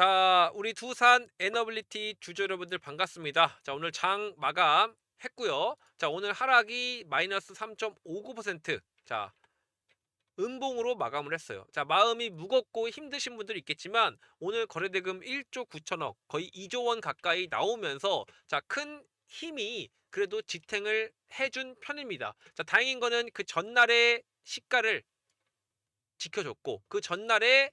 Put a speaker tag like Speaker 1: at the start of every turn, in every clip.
Speaker 1: 자, 우리 두산 에너빌리티 주주 여러분들 반갑습니다. 자, 오늘 장 마감 했고요. 자, 오늘 하락이 마이너스 3.59%. 자, 음봉으로 마감을 했어요. 자, 마음이 무겁고 힘드신 분들 있겠지만 오늘 거래 대금 1조 9천억, 거의 2조 원 가까이 나오면서 자, 큰 힘이 그래도 지탱을 해준 편입니다. 자, 다행인 거는 그 전날의 시가를 지켜줬고 그 전날에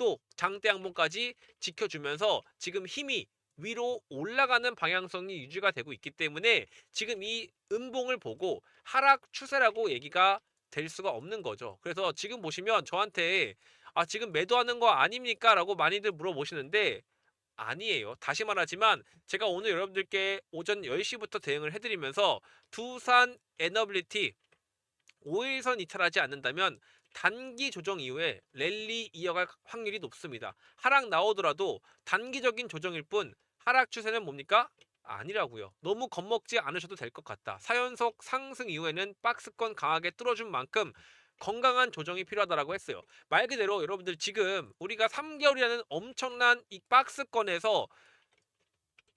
Speaker 1: 또 장대 양봉까지 지켜주면서 지금 힘이 위로 올라가는 방향성이 유지가 되고 있기 때문에 지금 이 음봉을 보고 하락 추세라고 얘기가 될 수가 없는 거죠. 그래서 지금 보시면 저한테 아 지금 매도하는 거 아닙니까? 라고 많이들 물어보시는데 아니에요. 다시 말하지만 제가 오늘 여러분들께 오전 10시부터 대응을 해드리면서 두산 에너빌리티 5일선 이탈하지 않는다면 단기 조정 이후에 랠리 이어갈 확률이 높습니다. 하락 나오더라도 단기적인 조정일 뿐 하락 추세는 뭡니까? 아니라고요. 너무 겁먹지 않으셔도 될 것 같다. 4연속 상승 이후에는 박스권 강하게 뚫어준 만큼 건강한 조정이 필요하다라고 했어요. 말 그대로 여러분들 지금 우리가 3개월이라는 엄청난 이 박스권에서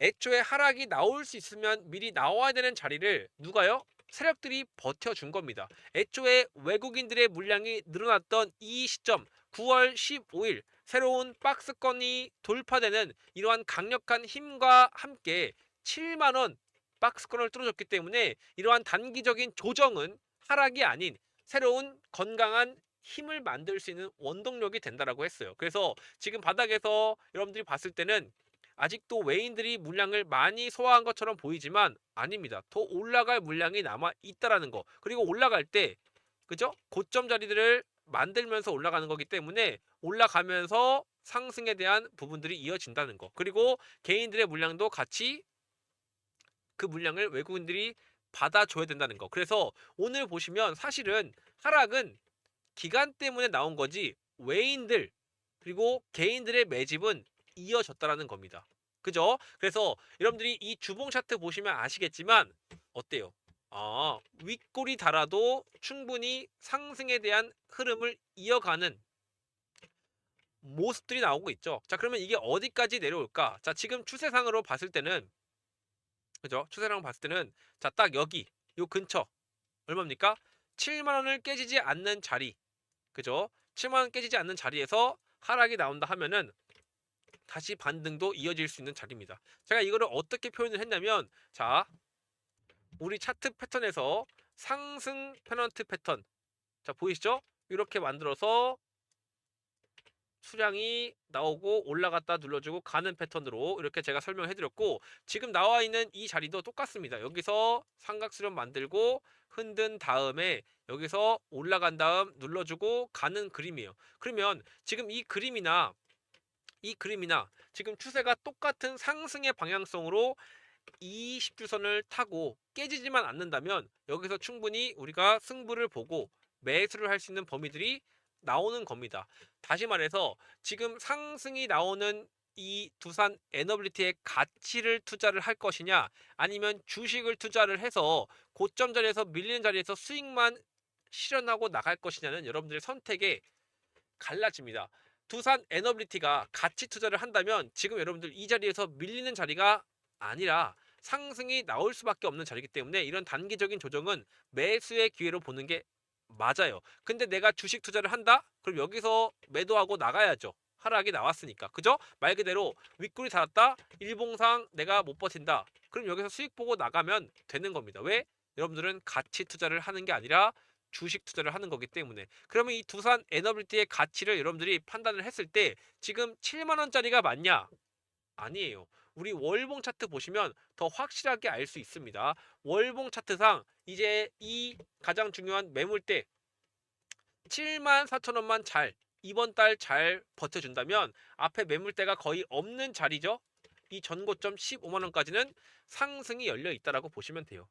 Speaker 1: 애초에 하락이 나올 수 있으면 미리 나와야 되는 자리를 누가요? 세력들이 버텨준 겁니다. 애초에 외국인들의 물량이 늘어났던 이 시점 9월 15일 새로운 박스권이 돌파되는 이러한 강력한 힘과 함께 7만 원 박스권을 뚫어줬기 때문에 이러한 단기적인 조정은 하락이 아닌 새로운 건강한 힘을 만들 수 있는 원동력이 된다라고 했어요. 그래서 지금 바닥에서 여러분들이 봤을 때는 아직도 외인들이 물량을 많이 소화한 것처럼 보이지만 아닙니다. 더 올라갈 물량이 남아 있다라는 거. 그리고 올라갈 때 그죠? 고점 자리들을 만들면서 올라가는 거기 때문에 올라가면서 상승에 대한 부분들이 이어진다는 거. 그리고 개인들의 물량도 같이 그 물량을 외국인들이 받아줘야 된다는 거. 그래서 오늘 보시면 사실은 하락은 기간 때문에 나온 거지 외인들 그리고 개인들의 매집은 이어졌다라는 겁니다. 그죠? 그래서 여러분들이 이 주봉 차트 보시면 아시겠지만 어때요? 아, 윗골이 달아도 충분히 상승에 대한 흐름을 이어가는 모습들이 나오고 있죠. 자, 그러면 이게 어디까지 내려올까? 자, 지금 추세상으로 봤을 때는 그죠? 추세상으로 봤을 때는 자, 딱 여기 요 근처 얼마입니까? 7만 원을 깨지지 않는 자리. 그죠? 7만 원 깨지지 않는 자리에서 하락이 나온다 하면은 다시 반등도 이어질 수 있는 자리입니다. 제가 이거를 어떻게 표현을 했냐면 자 우리 차트 패턴에서 상승 페넌트 패턴 자 보이시죠? 이렇게 만들어서 수량이 나오고 올라갔다 눌러주고 가는 패턴으로 이렇게 제가 설명해 드렸고 지금 나와 있는 이 자리도 똑같습니다. 여기서 삼각수렴 만들고 흔든 다음에 여기서 올라간 다음 눌러주고 가는 그림이에요. 그러면 지금 이 그림이나 이 그림이나 지금 추세가 똑같은 상승의 방향성으로 20주선을 타고 깨지지만 않는다면 여기서 충분히 우리가 승부를 보고 매수를 할 수 있는 범위들이 나오는 겁니다. 다시 말해서 지금 상승이 나오는 이 두산 에너빌리티의 가치를 투자를 할 것이냐 아니면 주식을 투자를 해서 고점 자리에서 밀리는 자리에서 수익만 실현하고 나갈 것이냐는 여러분들의 선택에 갈라집니다. 두산 에너빌리티가 가치 투자를 한다면 지금 여러분들 이 자리에서 밀리는 자리가 아니라 상승이 나올 수밖에 없는 자리이기 때문에 이런 단기적인 조정은 매수의 기회로 보는 게 맞아요. 근데 내가 주식 투자를 한다? 그럼 여기서 매도하고 나가야죠. 하락이 나왔으니까. 그죠? 말 그대로 윗골이 달았다? 일봉상 내가 못 버틴다. 그럼 여기서 수익 보고 나가면 되는 겁니다. 왜? 여러분들은 가치 투자를 하는 게 아니라 주식 투자를 하는 거기 때문에 그러면 이 두산 에너빌티의 가치를 여러분들이 판단을 했을 때 지금 7만 원짜리가 맞냐? 아니에요. 우리 월봉 차트 보시면 더 확실하게 알 수 있습니다. 월봉 차트상 이제 이 가장 중요한 매물대 7만 4천 원만 잘 이번 달 잘 버텨준다면 앞에 매물대가 거의 없는 자리죠. 이 전고점 15만 원까지는 상승이 열려 있다라고 보시면 돼요.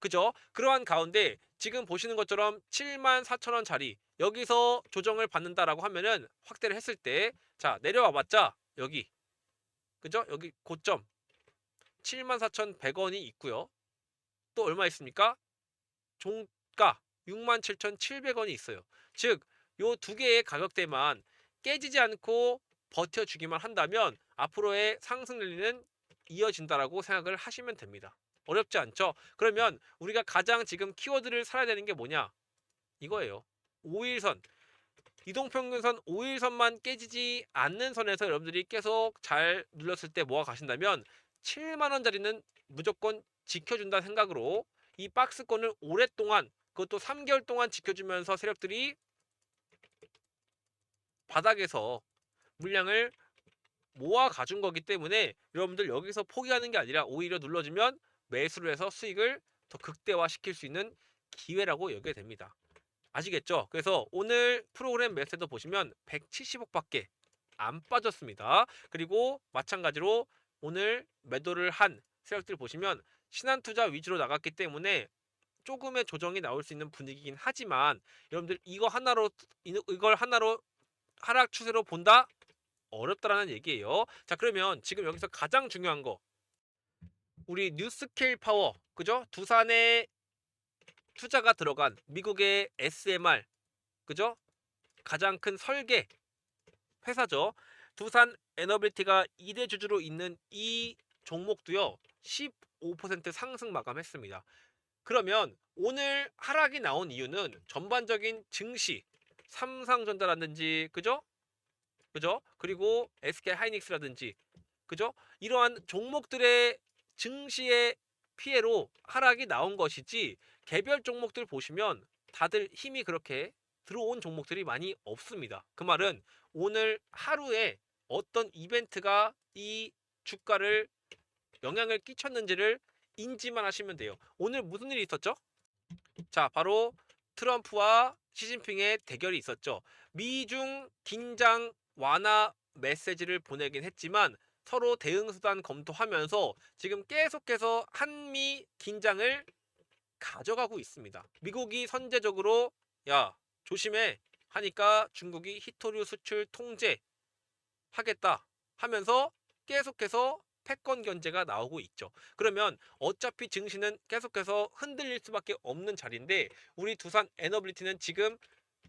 Speaker 1: 그죠? 그러한 가운데 지금 보시는 것처럼 7만 4천 원짜리 여기서 조정을 받는다라고 하면은 확대를 했을 때 자 내려와 봤자 여기 그죠? 여기 고점 74,100원이 있고요. 또 얼마 있습니까? 종가 67,700원이 있어요. 즉, 요 두 개의 가격대만 깨지지 않고 버텨주기만 한다면 앞으로의 상승 랠리는 이어진다라고 생각을 하시면 됩니다. 어렵지 않죠? 그러면 우리가 가장 지금 키워드를 살아야 되는 게 뭐냐? 이거예요. 5일선. 이동평균선 5일선만 깨지지 않는 선에서 여러분들이 계속 잘 눌렀을 때 모아 가신다면 7만원짜리는 무조건 지켜준다 생각으로 이 박스권을 오랫동안 그것도 3개월 동안 지켜주면서 세력들이 바닥에서 물량을 모아 가준 거기 때문에 여러분들 여기서 포기하는 게 아니라 오히려 눌러주면 매수를 해서 수익을 더 극대화시킬 수 있는 기회라고 여겨야 됩니다. 아시겠죠? 그래서 오늘 프로그램 매수도 보시면 170억밖에 안 빠졌습니다. 그리고 마찬가지로 오늘 매도를 한 세력들 보시면 신한투자 위주로 나갔기 때문에 조금의 조정이 나올 수 있는 분위기긴 하지만 여러분들 이거 하나로 이- 이걸 하나로 하락 추세로 본다 어렵다라는 얘기예요. 자 그러면 지금 여기서 가장 중요한 거 우리 뉴스케일 파워 그죠? 두산에 투자가 들어간 미국의 SMR 그죠? 가장 큰 설계 회사죠. 두산 에너빌티가 2대 주주로 있는 이 종목도요. 15% 상승 마감했습니다. 그러면 오늘 하락이 나온 이유는 전반적인 증시, 삼성전자라든지 그죠? 그죠? 그리고 SK 하이닉스라든지 그죠? 이러한 종목들의 증시의 피해로 하락이 나온 것이지 개별 종목들 보시면 다들 힘이 그렇게 들어온 종목들이 많이 없습니다. 그 말은 오늘 하루에 어떤 이벤트가 이 주가를 영향을 끼쳤는지를 인지만 하시면 돼요. 오늘 무슨 일이 있었죠? 자, 바로 트럼프와 시진핑의 대결이 있었죠. 미중 긴장 완화 메시지를 보내긴 했지만 서로 대응 수단 검토하면서 지금 계속해서 한미 긴장을 가져가고 있습니다. 미국이 선제적으로 야 조심해 하니까 중국이 히토류 수출 통제 하겠다 하면서 계속해서 패권 견제가 나오고 있죠. 그러면 어차피 증시는 계속해서 흔들릴 수밖에 없는 자리인데 우리 두산 에너빌리티는 지금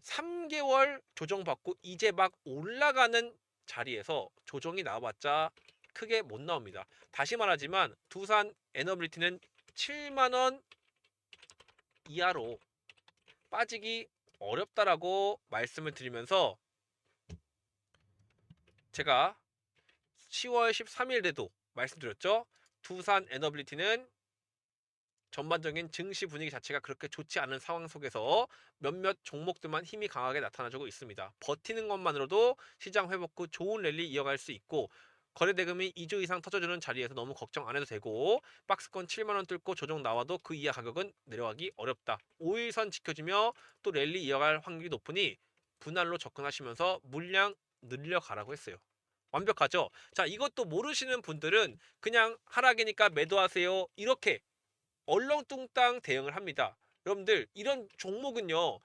Speaker 1: 3개월 조정받고 이제 막 올라가는 자리에서 조정이 나와봤자 크게 못 나옵니다. 다시 말하지만 두산 에너빌리티는 7만 원 이하로 빠지기 어렵다라고 말씀을 드리면서 제가 10월 13일에도 말씀드렸죠. 두산 에너빌리티는 전반적인 증시 분위기 자체가 그렇게 좋지 않은 상황 속에서 몇몇 종목들만 힘이 강하게 나타나주고 있습니다. 버티는 것만으로도 시장 회복 후 좋은 랠리 이어갈 수 있고 거래 대금이 2조 이상 터져주는 자리에서 너무 걱정 안 해도 되고 박스권 7만 원 뚫고 조정 나와도 그 이하 가격은 내려가기 어렵다. 5일선 지켜주며 또 랠리 이어갈 확률이 높으니 분할로 접근하시면서 물량 늘려가라고 했어요. 완벽하죠? 자, 이것도 모르시는 분들은 그냥 하락이니까 매도하세요. 이렇게 얼렁뚱땅 대응을 합니다. 여러분들, 이런 종목은요,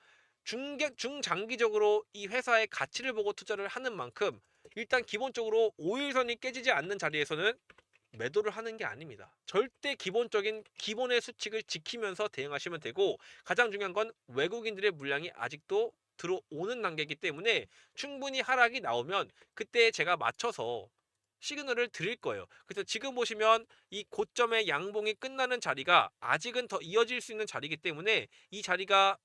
Speaker 1: 중개, 중장기적으로 이 회사의 가치를 보고 투자를 하는 만큼 일단 기본적으로 5일선이 깨지지 않는 자리에서는 매도를 하는 게 아닙니다. 절대 기본적인 기본의 수칙을 지키면서 대응하시면 되고 가장 중요한 건 외국인들의 물량이 아직도 들어오는 단계이기 때문에 충분히 하락이 나오면 그때 제가 맞춰서 시그널을 드릴 거예요. 그래서 지금 보시면 이 고점의 양봉이 끝나는 자리가 아직은 더 이어질 수 있는 자리이기 때문에 이 자리가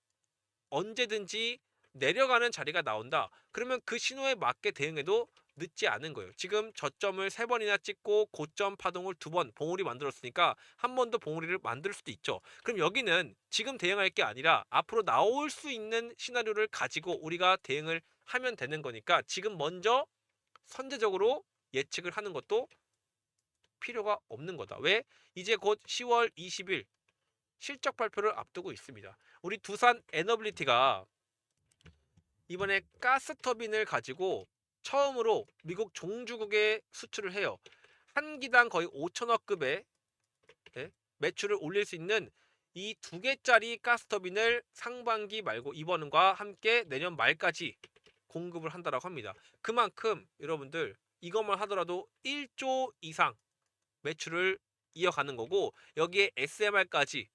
Speaker 1: 언제든지 내려가는 자리가 나온다. 그러면 그 신호에 맞게 대응해도 늦지 않은 거예요. 지금 저점을 세 번이나 찍고 고점 파동을 두 번 봉우리 만들었으니까 한 번 더 봉우리를 만들 수도 있죠. 그럼 여기는 지금 대응할 게 아니라 앞으로 나올 수 있는 시나리오를 가지고 우리가 대응을 하면 되는 거니까 지금 먼저 선제적으로 예측을 하는 것도 필요가 없는 거다. 왜? 이제 곧 10월 20일 실적 발표를 앞두고 있습니다. 우리 두산 에너빌리티가 이번에 가스 터빈을 가지고 처음으로 미국 종주국에 수출을 해요. 한 기당 거의 5천억 급의 예? 매출을 올릴 수 있는 이 두 개짜리 가스 터빈을 상반기 말고 이번과 함께 내년 말까지 공급을 한다라고 합니다. 그만큼 여러분들 이것만 하더라도 1조 이상 매출을 이어가는 거고 여기에 SMR까지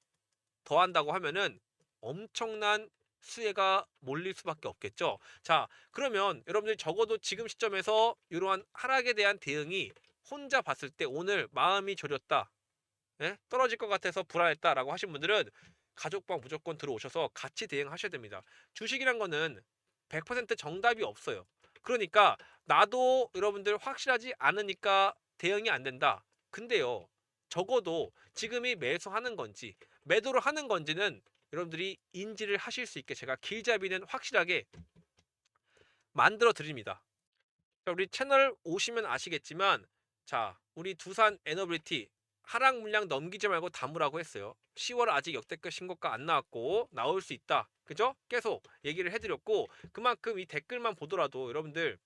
Speaker 1: 더한다고 하면은 엄청난 수혜가 몰릴 수밖에 없겠죠. 자, 그러면 여러분들이 적어도 지금 시점에서 이러한 하락에 대한 대응이 혼자 봤을 때 오늘 마음이 졸였다. 예? 떨어질 것 같아서 불안했다라고 하신 분들은 가족방 무조건 들어오셔서 같이 대응하셔야 됩니다. 주식이란 거는 100% 정답이 없어요. 그러니까 나도 여러분들 확실하지 않으니까 대응이 안 된다. 근데요. 적어도 지금이 매수하는 건지 매도를 하는 건지는 여러분들이 인지를 하실 수 있게 제가 길잡이는 확실하게 만들어 드립니다. 자, 우리 채널 오시면 아시겠지만 자, 우리 두산 에너빌리티 하락 물량 넘기지 말고 담으라고 했어요. 10월 아직 역대급 신고가 안 나왔고 나올 수 있다. 그죠? 계속 얘기를 해드렸고 그만큼 이 댓글만 보더라도 여러분들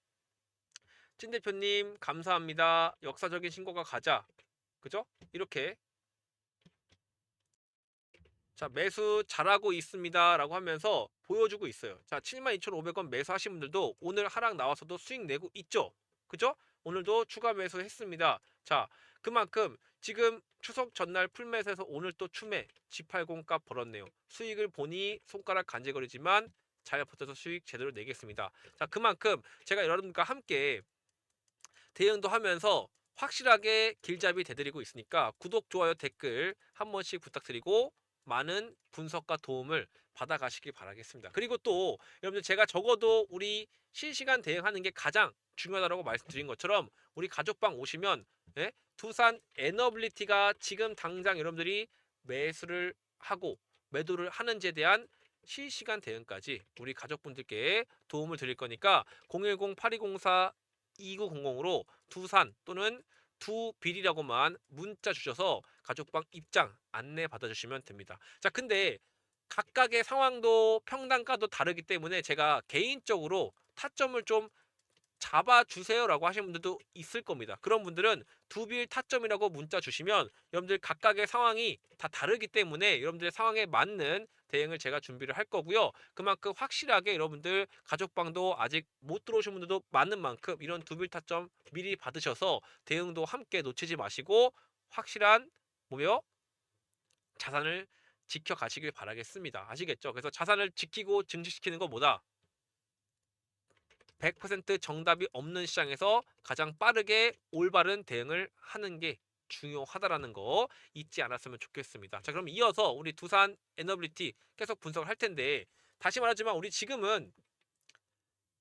Speaker 1: 찐 대표님 감사합니다. 역사적인 신고가 가자. 그죠? 이렇게 자 매수 잘하고 있습니다 라고 하면서 보여주고 있어요. 자 72,500원 매수하신 분들도 오늘 하락 나와서도 수익 내고 있죠. 그죠? 오늘도 추가 매수 했습니다. 자 그만큼 지금 추석 전날 풀매수해서 오늘 또 추매 G80 값 벌었네요. 수익을 보니 손가락 간질거리지만 잘 버텨서 수익 제대로 내겠습니다. 자 그만큼 제가 여러분과 함께 대응도 하면서 확실하게 길잡이 대드리고 있으니까 구독, 좋아요, 댓글 한 번씩 부탁드리고 많은 분석과 도움을 받아가시길 바라겠습니다. 그리고 또 여러분들 제가 적어도 우리 실시간 대응하는 게 가장 중요하다고 말씀드린 것처럼 우리 가족방 오시면 예? 두산 에너빌리티가 지금 당장 여러분들이 매수를 하고 매도를 하는지에 대한 실시간 대응까지 우리 가족분들께 도움을 드릴 거니까 010-8204-2900으로 두산 또는 두빌이라고만 문자 주셔서 가족방 입장 안내 받아주시면 됩니다. 자, 근데 각각의 상황도 평단가도 다르기 때문에 제가 개인적으로 타점을 좀 잡아주세요라고 하시는 분들도 있을 겁니다. 그런 분들은 두빌 타점이라고 문자 주시면 여러분들 각각의 상황이 다 다르기 때문에 여러분들의 상황에 맞는 대응을 제가 준비를 할 거고요. 그만큼 확실하게 여러분들 가족방도 아직 못 들어오신 분들도 많은 만큼 이런 두빌 타점 미리 받으셔서 대응도 함께 놓치지 마시고 확실한 뭐요? 자산을 지켜가시길 바라겠습니다. 아시겠죠? 그래서 자산을 지키고 증식시키는 것보다 100% 정답이 없는 시장에서 가장 빠르게 올바른 대응을 하는 게 중요하다라는 거 잊지 않았으면 좋겠습니다. 자, 그럼 이어서 우리 두산 에너빌리티 계속 분석을 할 텐데 다시 말하지만 우리 지금은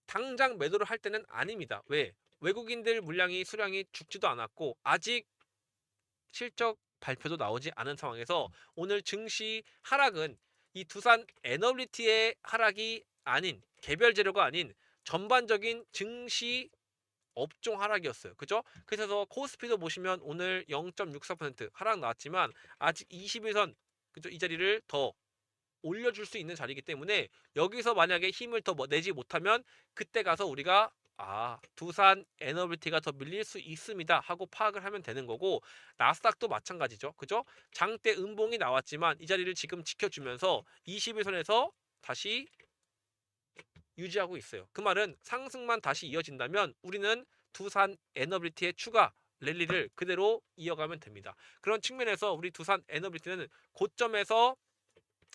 Speaker 1: 당장 매도를 할 때는 아닙니다. 왜? 외국인들 물량이 수량이 죽지도 않았고 아직 실적 발표도 나오지 않은 상황에서 오늘 증시 하락은 이 두산 에너빌리티의 하락이 아닌 개별 재료가 아닌 전반적인 증시 업종 하락이었어요. 그죠? 그래서 코스피도 보시면 오늘 0.64% 하락 나왔지만 아직 21선 그죠? 이 자리를 더 올려줄 수 있는 자리이기 때문에 여기서 만약에 힘을 더뭐 내지 못하면 그때 가서 우리가 아 두산 에너빌티가 더 밀릴 수 있습니다 하고 파악을 하면 되는 거고 나스닥도 마찬가지죠 그죠 장대 음봉이 나왔지만 이 자리를 지금 지켜주면서 21선에서 다시 유지하고 있어요. 그 말은 상승만 다시 이어진다면 우리는 두산 에너빌리티의 추가 랠리를 그대로 이어가면 됩니다. 그런 측면에서 우리 두산 에너빌리티는 고점에서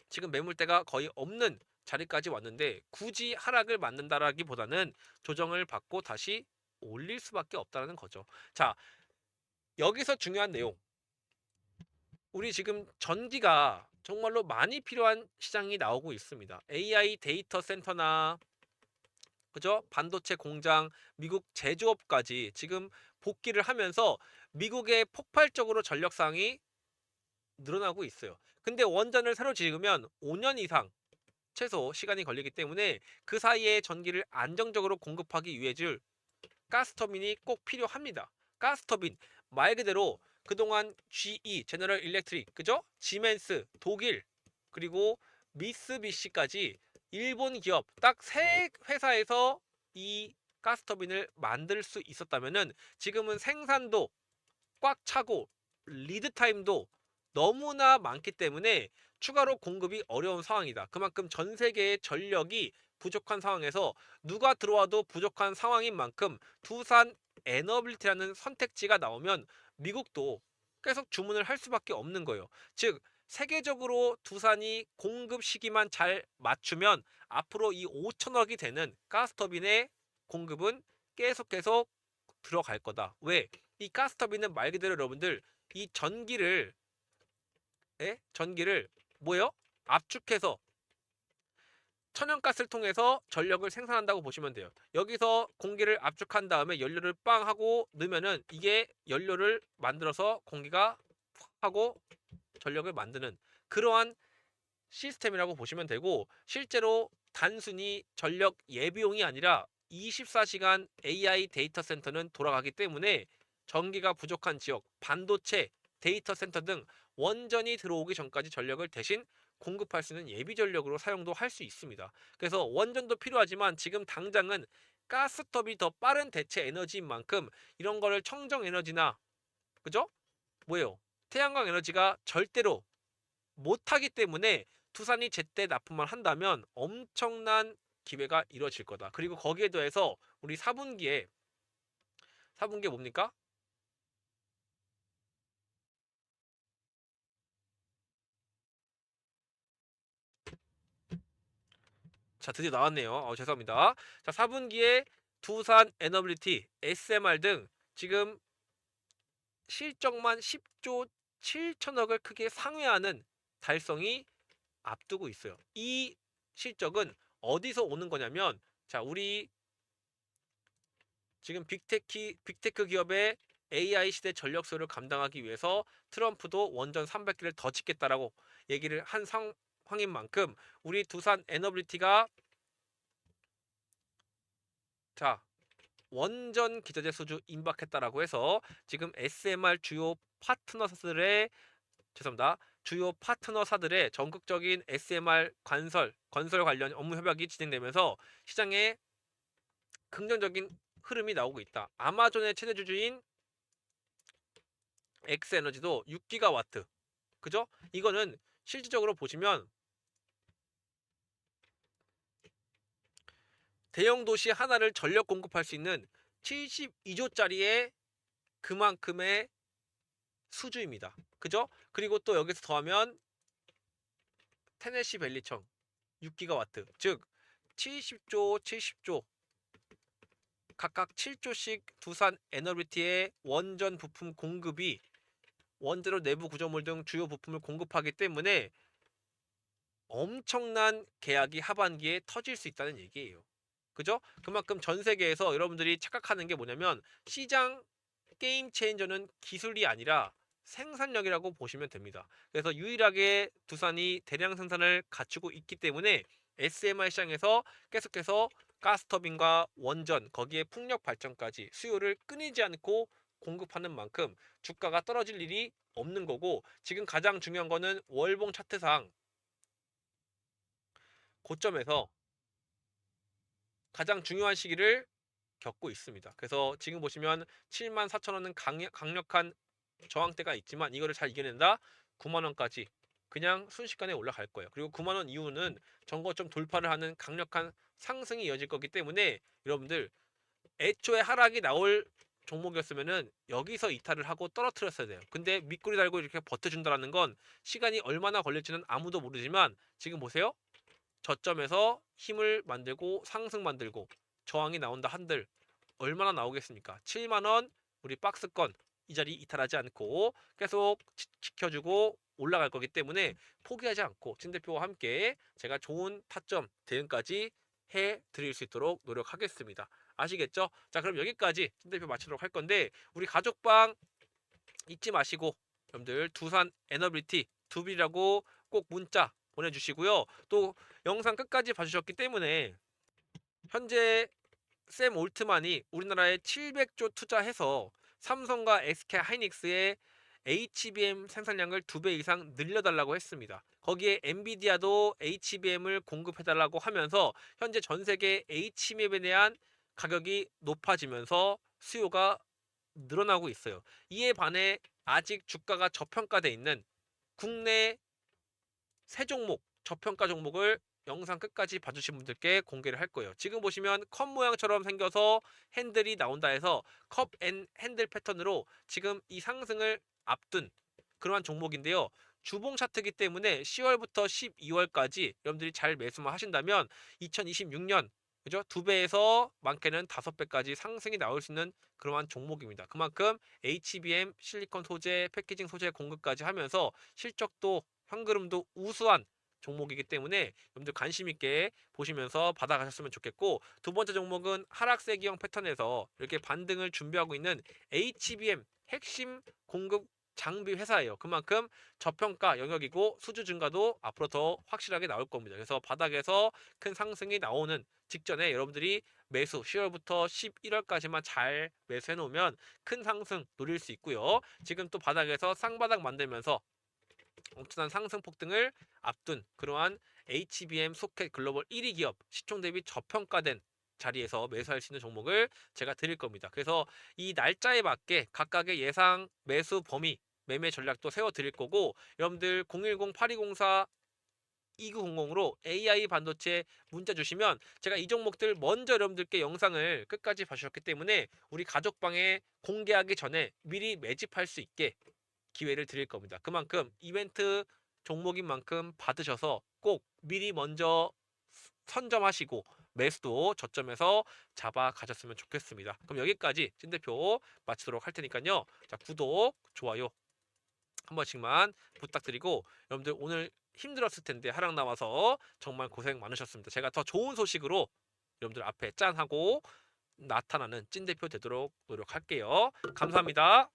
Speaker 1: 지금 매물대가 거의 없는 자리까지 왔는데 굳이 하락을 맞는다라기보다는 조정을 받고 다시 올릴 수밖에 없다는 거죠. 자, 여기서 중요한 내용. 우리 지금 전기가 정말로 많이 필요한 시장이 나오고 있습니다. AI 데이터 센터나 그죠? 반도체 공장, 미국 제조업까지 지금 복귀를 하면서 미국의 폭발적으로 전력상이 늘어나고 있어요. 근데 원전을 새로 지으면 5년 이상 최소 시간이 걸리기 때문에 그 사이에 전기를 안정적으로 공급하기 위해 줄 가스터빈이 꼭 필요합니다. 가스터빈 말 그대로 그동안 GE, 제너럴 일렉트릭, 그죠? 지멘스, 독일, 그리고 미쓰비시까지 일본 기업 딱 세 회사에서 이 가스터빈을 만들 수 있었다면은 지금은 생산도 꽉 차고 리드 타임도 너무나 많기 때문에 추가로 공급이 어려운 상황이다. 그만큼 전 세계의 전력이 부족한 상황에서 누가 들어와도 부족한 상황인 만큼 두산 에너빌리티라는 선택지가 나오면 미국도 계속 주문을 할 수밖에 없는 거예요. 즉 세계적으로 두산이 공급 시기만 잘 맞추면 앞으로 이 5천억이 되는 가스터빈의 공급은 계속 계속 들어갈 거다. 왜? 이 가스터빈은 말 그대로 여러분들 이 전기를 에? 전기를 뭐요? 압축해서 천연가스를 통해서 전력을 생산한다고 보시면 돼요. 여기서 공기를 압축한 다음에 연료를 빵 하고 넣으면은 이게 연료를 만들어서 공기가 푹 하고 전력을 만드는 그러한 시스템이라고 보시면 되고 실제로 단순히 전력 예비용이 아니라 24시간 AI 데이터 센터는 돌아가기 때문에 전기가 부족한 지역, 반도체, 데이터 센터 등 원전이 들어오기 전까지 전력을 대신 공급할 수 있는 예비 전력으로 사용도 할 수 있습니다. 그래서 원전도 필요하지만 지금 당장은 가스톱이 더 빠른 대체 에너지인 만큼 이런 거를 청정 에너지나 그죠? 뭐예요? 태양광 에너지가 절대로 못하기 때문에 두산이 제때 납품만 한다면 엄청난 기회가 이루어질 거다. 그리고 거기에 더해서 우리 4분기에 4분기에 뭡니까? 자, 드디어 나왔네요. 어, 죄송합니다. 자, 4분기에 두산 에너빌리티, SMR 등 지금 실적만 10조 7천억을 크게 상회하는 달성이 앞두고 있어요. 이 실적은 어디서 오는 거냐면 자, 우리 지금 빅테크 빅테크 기업의 AI 시대 전력 수요를 감당하기 위해서 트럼프도 원전 300개를 더 짓겠다라고 얘기를 한 상황인 만큼 우리 두산 에너빌리티가 자 원전 기저제 수주 임박했다라고 해서 지금 SMR 주요 파트너들의 죄송합니다. 주요 파트너사들의 전국적인 SMR 관설, 건설 관련 업무 협약이 진행되면서 시장에 긍정적인 흐름이 나오고 있다. 아마존의 최대 주주인 엑스에너지도 6기가와트. 그죠? 이거는 실질적으로 보시면 대형 도시 하나를 전력 공급할 수 있는 72조짜리의 그만큼의 수주입니다. 그죠? 그리고 또 여기서 더하면 테네시 밸리청 6기가와트 즉 70조 70조 각각 7조씩 두산 에너비티의 원전 부품 공급이 원재료 내부 구조물 등 주요 부품을 공급하기 때문에 엄청난 계약이 하반기에 터질 수 있다는 얘기예요. 그죠? 그만큼 전 세계에서 여러분들이 착각하는 게 뭐냐면 시장 게임 체인저는 기술이 아니라 생산력이라고 보시면 됩니다. 그래서 유일하게 두산이 대량 생산을 갖추고 있기 때문에 SMR 시장에서 계속해서 가스터빈과 원전 거기에 풍력 발전까지 수요를 끊이지 않고 공급하는 만큼 주가가 떨어질 일이 없는 거고 지금 가장 중요한 거는 월봉 차트상 고점에서 가장 중요한 시기를 겪고 있습니다. 그래서 지금 보시면 7만 4천 원은 강력, 강력한 저항대가 있지만 이거를 잘 이겨낸다 9만 원까지 그냥 순식간에 올라갈 거예요. 그리고 9만 원 이후는 정거점 돌파를 하는 강력한 상승이 이어질 거기 때문에 여러분들 애초에 하락이 나올 종목이었으면은 여기서 이탈을 하고 떨어뜨렸어야 돼요. 근데 밑구리 달고 이렇게 버텨준다는 건 시간이 얼마나 걸릴지는 아무도 모르지만 지금 보세요. 저점에서 힘을 만들고 상승 만들고 저항이 나온다 한들 얼마나 나오겠습니까? 7만 원 우리 박스권 이 자리 이탈하지 않고 계속 지, 지켜주고 올라갈 거기 때문에 포기하지 않고 진 대표와 함께 제가 좋은 타점 대응까지 해 드릴 수 있도록 노력하겠습니다. 아시겠죠? 자 그럼 여기까지 진 대표 마치도록 할 건데 우리 가족방 잊지 마시고 여러분들 두산 에너빌티 두비라고 꼭 문자 보내주시고요. 또 영상 끝까지 봐주셨기 때문에 현재 샘 올트만이 우리나라에 700조 투자해서 삼성과 SK 하이닉스의 HBM 생산량을 두 배 이상 늘려달라고 했습니다. 거기에 엔비디아도 HBM을 공급해달라고 하면서 현재 전 세계 HBM에 대한 가격이 높아지면서 수요가 늘어나고 있어요. 이에 반해 아직 주가가 저평가돼 있는 국내 세 종목 저평가 종목을 영상 끝까지 봐주신 분들께 공개를 할 거예요. 지금 보시면 컵 모양처럼 생겨서 핸들이 나온다 해서 컵 앤 핸들 패턴으로 지금 이 상승을 앞둔 그러한 종목인데요. 주봉 차트이기 때문에 10월부터 12월까지 여러분들이 잘 매수만 하신다면 2026년 그죠? 두 배에서 많게는 다섯 배까지 상승이 나올 수 있는 그러한 종목입니다. 그만큼 HBM 실리콘 소재, 패키징 소재 공급까지 하면서 실적도 현금흐름도 우수한 종목이기 때문에 여러분들 관심 있게 보시면서 받아가셨으면 좋겠고 두 번째 종목은 하락세기형 패턴에서 이렇게 반등을 준비하고 있는 HBM 핵심 공급 장비 회사예요. 그만큼 저평가 영역이고 수주 증가도 앞으로 더 확실하게 나올 겁니다. 그래서 바닥에서 큰 상승이 나오는 직전에 여러분들이 매수 10월부터 11월까지만 잘 매수해 놓으면 큰 상승 노릴 수 있고요. 지금 또 바닥에서 쌍바닥 만들면서 엄청난 상승 폭 등을 앞둔 그러한 HBM 소켓 글로벌 1위 기업 시총 대비 저평가된 자리에서 매수할 수 있는 종목을 제가 드릴 겁니다. 그래서 이 날짜에 맞게 각각의 예상 매수 범위 매매 전략도 세워 드릴 거고 여러분들 010-8204 2900으로 AI 반도체 문자 주시면 제가 이 종목들 먼저 여러분들께 영상을 끝까지 봐주셨기 때문에 우리 가족방에 공개하기 전에 미리 매집할 수 있게 기회를 드릴 겁니다. 그만큼 이벤트 종목인 만큼 받으셔서 꼭 미리 먼저 선점하시고 매수도 저점에서 잡아 가셨으면 좋겠습니다. 그럼 여기까지 찐 대표 마치도록 할 테니까요. 자, 구독, 좋아요 한 번씩만 부탁드리고 여러분들 오늘 힘들었을 텐데 하락 나와서 정말 고생 많으셨습니다. 제가 더 좋은 소식으로 여러분들 앞에 짠 하고 나타나는 찐 대표 되도록 노력할게요. 감사합니다.